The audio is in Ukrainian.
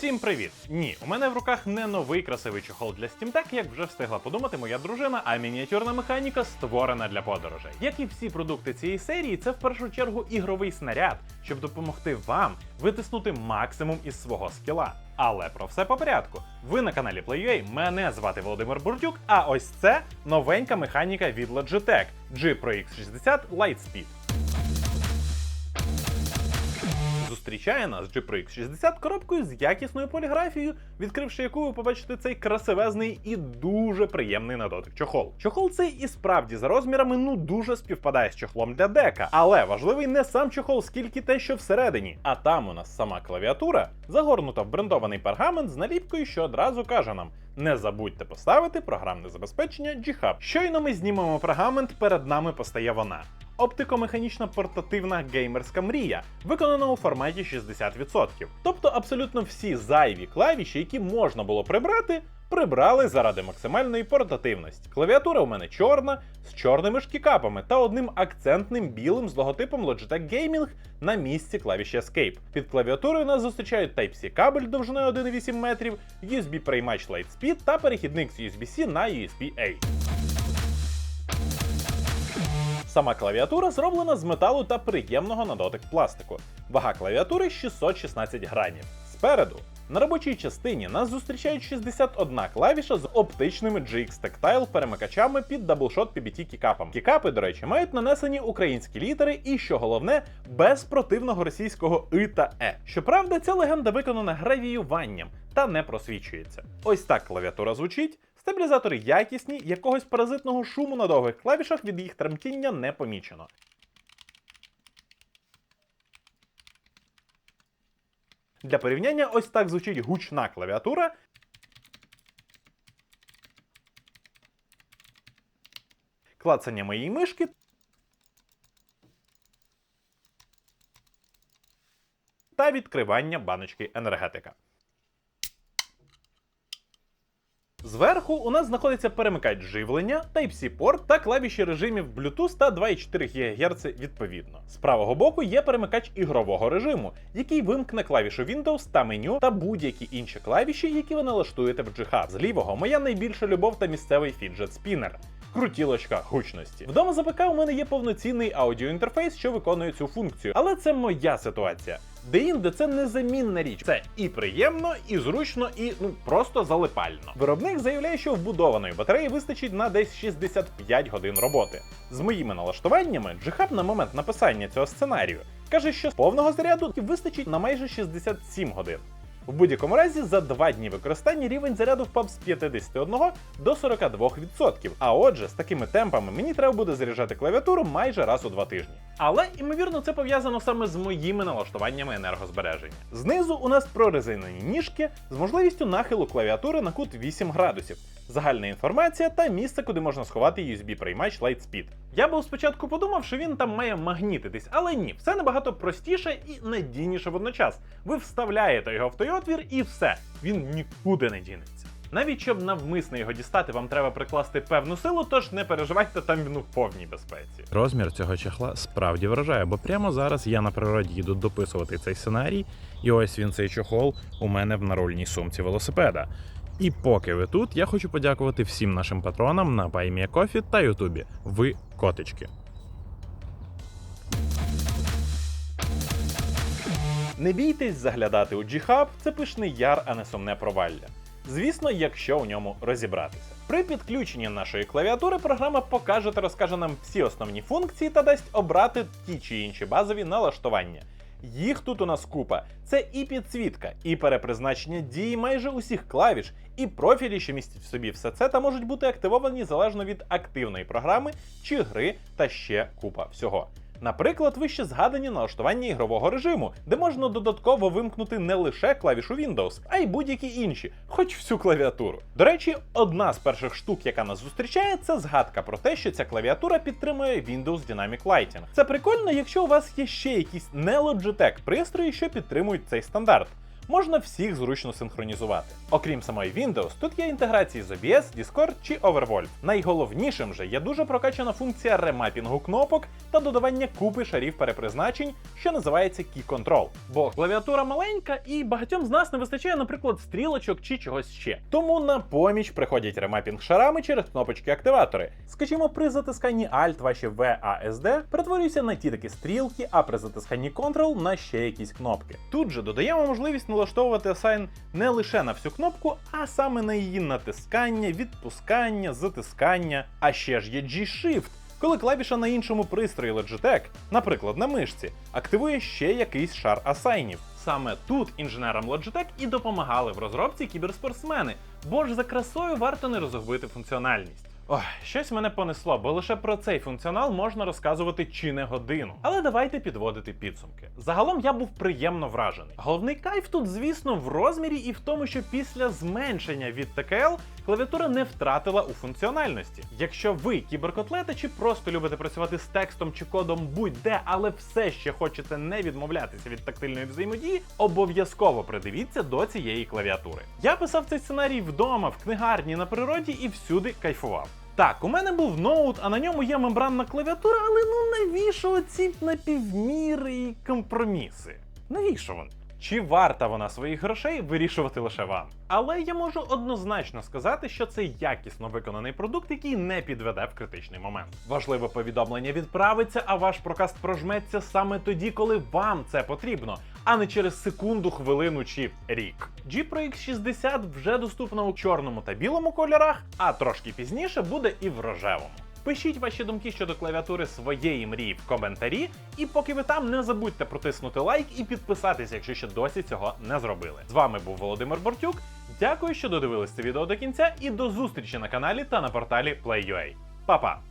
Всім привіт! Ні, у мене в руках не новий красивий чохол для Steam Deck, як вже встигла подумати моя дружина, а мініатюрна механіка створена для подорожей. Як і всі продукти цієї серії, це в першу чергу ігровий снаряд, щоб допомогти вам витиснути максимум із свого скіла. Але про все по порядку. Ви на каналі PlayUA, мене звати Володимир Бурдюк, а ось це новенька механіка від Logitech G Pro X60 Lightspeed. Зустрічає нас G Pro X60 коробкою з якісною поліграфією, відкривши яку ви побачите цей красивезний і дуже приємний на дотик чохол. Чохол цей і справді за розмірами ну дуже співпадає з чохлом для дека, але важливий не сам чохол, скільки те, що всередині. А там у нас сама клавіатура загорнута в брендований пергамент з наліпкою, що одразу каже нам: не забудьте поставити програмне забезпечення G-Hub. Щойно ми знімемо пергамент, перед нами постає вона. Оптикомеханічна портативна геймерська мрія, виконана у форматі 60%. Тобто абсолютно всі зайві клавіші, які можна було прибрати, прибрали заради максимальної портативності. Клавіатура у мене чорна, з чорними шкікапами та одним акцентним білим з логотипом Logitech Gaming на місці клавіші Escape. Під клавіатурою нас зустрічають Type-C кабель довжиною 1,8 метрів, USB приймач Lightspeed та перехідник з USB-C на USB-A. Сама клавіатура зроблена з металу та приємного на дотик пластику. Вага клавіатури 616 грамів. Спереду на робочій частині нас зустрічають 61 клавіша з оптичними GX Tactile перемикачами під даблшот PBT кікапом. Кікапи, до речі, мають нанесені українські літери і, що головне, без противного російського и та е. Щоправда, ця легенда виконана гравіюванням та не просвічується. Ось так клавіатура звучить. Стабілізатори якісні, якогось паразитного шуму на довгих клавішах від їх тремтіння не помічено. Для порівняння, ось так звучить гучна клавіатура. Клацання моєї мишки. Та відкривання баночки енергетика. Зверху у нас знаходиться перемикач живлення, Type-C порт та клавіші режимів Bluetooth та 2,4 ГГц відповідно. З правого боку є перемикач ігрового режиму, який вимкне клавішу Windows та меню та будь-які інші клавіші, які ви налаштуєте в G-Hub. З лівого моя найбільша любов та місцевий фіджет спінер. Крутілочка гучності. Вдома за ПК у мене є повноцінний аудіоінтерфейс, що виконує цю функцію, але це моя ситуація. Деінде це незамінна річ. Це і приємно, і зручно, і ну просто залипально. Виробник заявляє, що вбудованої батареї вистачить на десь 65 годин роботи. З моїми налаштуваннями, Джихаб на момент написання цього сценарію каже, що з повного заряду вистачить на майже 67 годин. В будь-якому разі за два дні використання рівень заряду впав з 51 до 42%. А отже, з такими темпами мені треба буде заряджати клавіатуру майже раз у два тижні. Але ймовірно, це пов'язано саме з моїми налаштуваннями енергозбереження. Знизу у нас прорезинені ніжки з можливістю нахилу клавіатури на кут 8 градусів. Загальна інформація та місце, куди можна сховати USB-приймач Lightspeed. Я був спочатку подумав, що він там має магнітитись, але ні, все набагато простіше і надійніше водночас. Ви вставляєте його в той отвір і все, він нікуди не дінеться. Навіть щоб навмисно його дістати, вам треба прикласти певну силу, тож не переживайте, там він у повній безпеці. Розмір цього чехла справді вражає, бо прямо зараз я на природі їду дописувати цей сценарій, і ось він цей чохол у мене в нарольній сумці велосипеда. І поки ви тут, я хочу подякувати всім нашим патронам на BuyMeACoffee та Ютубі. Ви котички. Не бійтесь заглядати у G-Hub, це пишний яр, а не сумне провалля. Звісно, якщо у ньому розібратися. При підключенні нашої клавіатури програма покаже та розкаже нам всі основні функції та дасть обрати ті чи інші базові налаштування. Їх тут у нас купа. Це і підсвітка, і перепризначення дії майже усіх клавіш, і профілі, що містять в собі все це, та можуть бути активовані залежно від активної програми чи гри, та ще купа всього. Наприклад, вище згадані налаштування ігрового режиму, де можна додатково вимкнути не лише клавішу Windows, а й будь-які інші, хоч всю клавіатуру. До речі, одна з перших штук, яка нас зустрічає, це згадка про те, що ця клавіатура підтримує Windows Dynamic Lighting. Це прикольно, якщо у вас є ще якісь не Logitech пристрої, що підтримують цей стандарт. Можна всіх зручно синхронізувати. Окрім самої Windows, тут є інтеграції з OBS, Discord чи Overwolf. Найголовнішим же є дуже прокачана функція ремапінгу кнопок та додавання купи шарів перепризначень, що називається Key Control. Бо клавіатура маленька і багатьом з нас не вистачає, наприклад, стрілочок чи чогось ще. Тому на поміч приходять ремапінг шарами через кнопочки-активатори. Скажімо, при затисканні Alt ваші VASD перетворюються на ті такі стрілки, а при затисканні Ctrl на ще якісь кнопки. Тут же додаємо можливість налаштовувати асайн не лише на всю кнопку, а саме на її натискання, відпускання, затискання. А ще ж є G-Shift, коли клавіша на іншому пристрої Logitech, наприклад на мишці, активує ще якийсь шар асайнів. Саме тут інженерам Logitech і допомагали в розробці кіберспортсмени, бо ж за красою варто не розгубити функціональність. Ох, щось мене понесло, бо лише про цей функціонал можна розказувати чи не годину. Але давайте підводити підсумки. Загалом я був приємно вражений. Головний кайф тут, звісно, в розмірі і в тому, що після зменшення від ТКЛ клавіатура не втратила у функціональності. Якщо ви кіберкотлети чи просто любите працювати з текстом чи кодом будь-де, але все ще хочете не відмовлятися від тактильної взаємодії, обов'язково придивіться до цієї клавіатури. Я писав цей сценарій вдома, в книгарні на природі і всюди кайфував. Так, у мене був ноут, а на ньому є мембранна клавіатура, але ну навіщо оці напівміри і компроміси? Навіщо вони? Чи варта вона своїх грошей вирішувати лише вам? Але я можу однозначно сказати, що це якісно виконаний продукт, який не підведе в критичний момент. Важливе повідомлення відправиться, а ваш прокаст прожметься саме тоді, коли вам це потрібно, а не через секунду, хвилину чи рік. G Pro X60 вже доступна у чорному та білому кольорах, а трошки пізніше буде і в рожевому. Пишіть ваші думки щодо клавіатури своєї мрії в коментарі, і поки ви там, не забудьте протиснути лайк і підписатися, якщо ще досі цього не зробили. З вами був Володимир Бортюк. Дякую, що додивились це відео до кінця, і до зустрічі на каналі та на порталі Play.ua. Па-па!